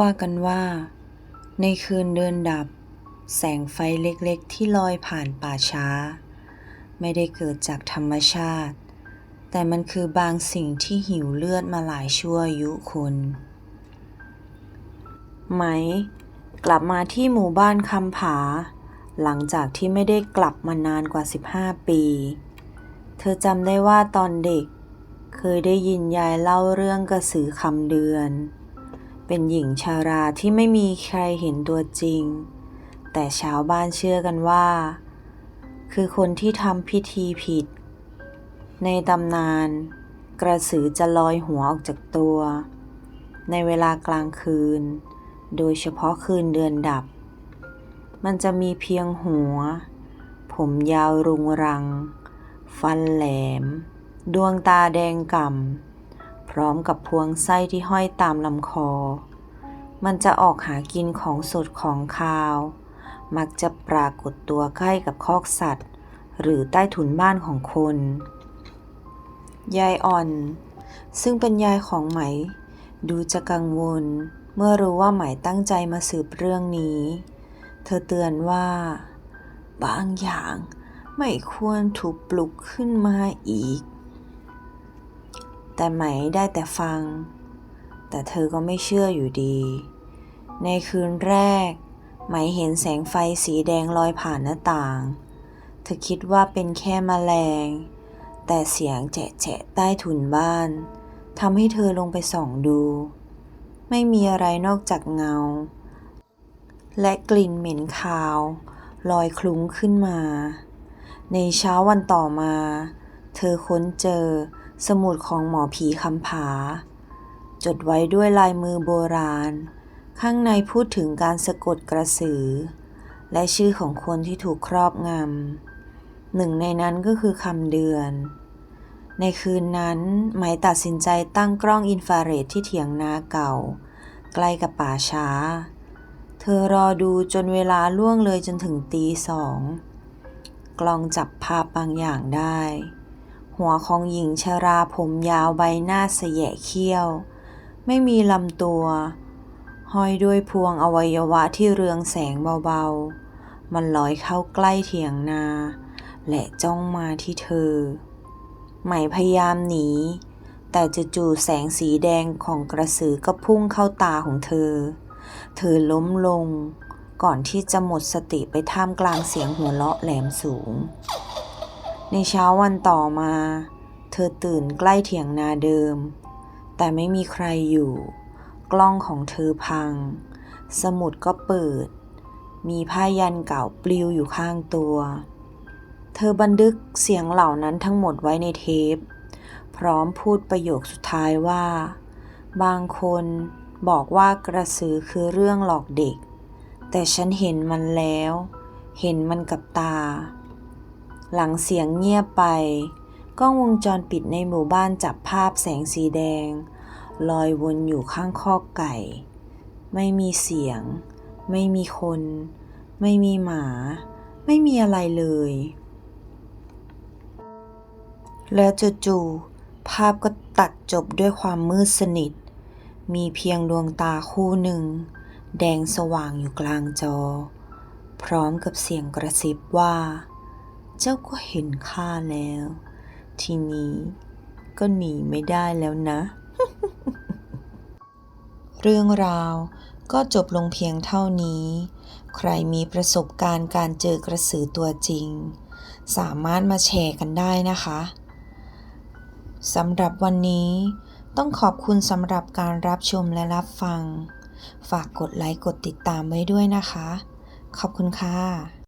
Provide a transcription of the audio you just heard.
ว่ากันว่า ในคืนเดินดับ แสงไฟเล็กๆ ที่ลอยผ่านป่าช้า ไม่ได้เกิดจากธรรมชาติ แต่มันคือบางสิ่งที่หิวเลือดมาหลายชั่วอายุคนไหม กลับมาที่หมู่บ้านคำผา หลังจากที่ไม่ได้กลับมานานกว่า 15 ปี เธอจำได้ว่าตอนเด็ก เคยได้ยินยายเล่าเรื่องกระสือคำเดือน เป็นหญิงชาราที่ไม่มีใครเห็นตัวจริง แต่ชาวบ้านเชื่อกันว่า คือคนที่ทำพิธีผิด ในตำนาน กระสือจะลอยหัวออกจากตัว ในเวลากลางคืน โดยเฉพาะคืนเดือนดับ มันจะมีเพียงหัว ผมยาวรุงรัง ฟันแหลม ดวงตาแดงก่ำ พร้อมกับพวงไส้ที่ห้อยตามลำคอ มันจะออกหากินของสดของคาว มักจะปรากฏตัวใกล้กับคอกสัตว์ หรือใต้ถุนบ้านของคน ยายอ่อน ซึ่งเป็นยายของไหม ดูจะกังวล เมื่อรู้ว่าไหมตั้งใจมาสืบเรื่องนี้ เธอเตือนว่า บางอย่างไม่ควรถูกปลุกขึ้นมาอีก แต่ไหมได้แต่ฟัง แต่เธอก็ไม่เชื่ออยู่ดี ในคืนแรก ไหมเห็นแสงไฟสีแดงลอยผ่านหน้าต่าง เธอคิดว่าเป็นแค่แมลง แต่เสียงแฉะๆใต้ถุนบ้านทำให้เธอลงไปส่องดู ไม่มีอะไรนอกจากเงา และกลิ่นเหม็นคาว ลอยคลุ้งขึ้นมา ในเช้าวันต่อมา เธอค้นเจอ สมุดของหมอผีคำผา จดไว้ด้วยลายมือโบราณ ข้างในพูดถึงการสะกดกระสือ และชื่อของคนที่ถูกครอบงำหนึ่งในนั้นก็คือคำเดือน ในคืนนั้นไหมตัดสินใจตั้งกล้องอินฟราเรดที่เถียงนาเก่า ใกล้กับป่าช้า เธอรอดูจนเวลาล่วงเลยจนถึงตีสอง กล้องจับภาพบางอย่างได้ หัวของหญิงชราผมยาวใบหน้าเสยะเขี้ยว ไม่มีลำตัว ห้อยด้วยพวงอวัยวะที่เรืองแสงเบาๆ มันลอยเข้าใกล้เถียงนา และจ้องมาที่เธอ ไหมพยายามหนี แต่จู่ๆแสงสีแดงของกระสือก็พุ่งเข้าตาของเธอ เธอล้มลง ก่อนที่จะหมดสติไปท่ามกลางเสียงหัวเราะแหลมสูง ในเช้าวันต่อมา เธอตื่นใกล้เถียงนาเดิม แต่ไม่มีใครอยู่ กล้องของเธอพัง สมุดก็เปิด มีผ้ายันเก่าปลิวอยู่ข้างตัว เธอบันทึกเสียงเหล่านั้นทั้งหมดไว้ในเทป พร้อมพูดประโยคสุดท้ายว่า บางคนบอกว่ากระสือคือเรื่องหลอกเด็ก แต่ฉันเห็นมันแล้ว เห็นมันกับตา หลังเสียงเงียบไป กล้องวงจรปิดในหมู่บ้านจับภาพแสงสีแดง ลอยวนอยู่ข้างคอกไก่ ไม่มีเสียง ไม่มีคน ไม่มีหมา ไม่มีอะไรเลย แล้วจู่ๆภาพก็ตัดจบด้วยความมืดสนิท มีเพียงดวงตาคู่หนึ่ง แดงสว่างอยู่กลางจอ พร้อมกับเสียงกระซิบว่า เจ้าก็เห็นข้าแล้ว ทีนี้ก็หนีไม่ได้แล้วนะ เรื่องราวก็จบลงเพียงเท่านี้ ใครมีประสบการณ์การเจอกระสือตัวจริง สามารถมาแชร์กันได้นะคะสำหรับวันนี้ต้องขอบคุณสำหรับการรับชมและรับฟัง ฝากกดไลค์กดติดตามไว้ด้วยนะคะ ขอบคุณค่ะ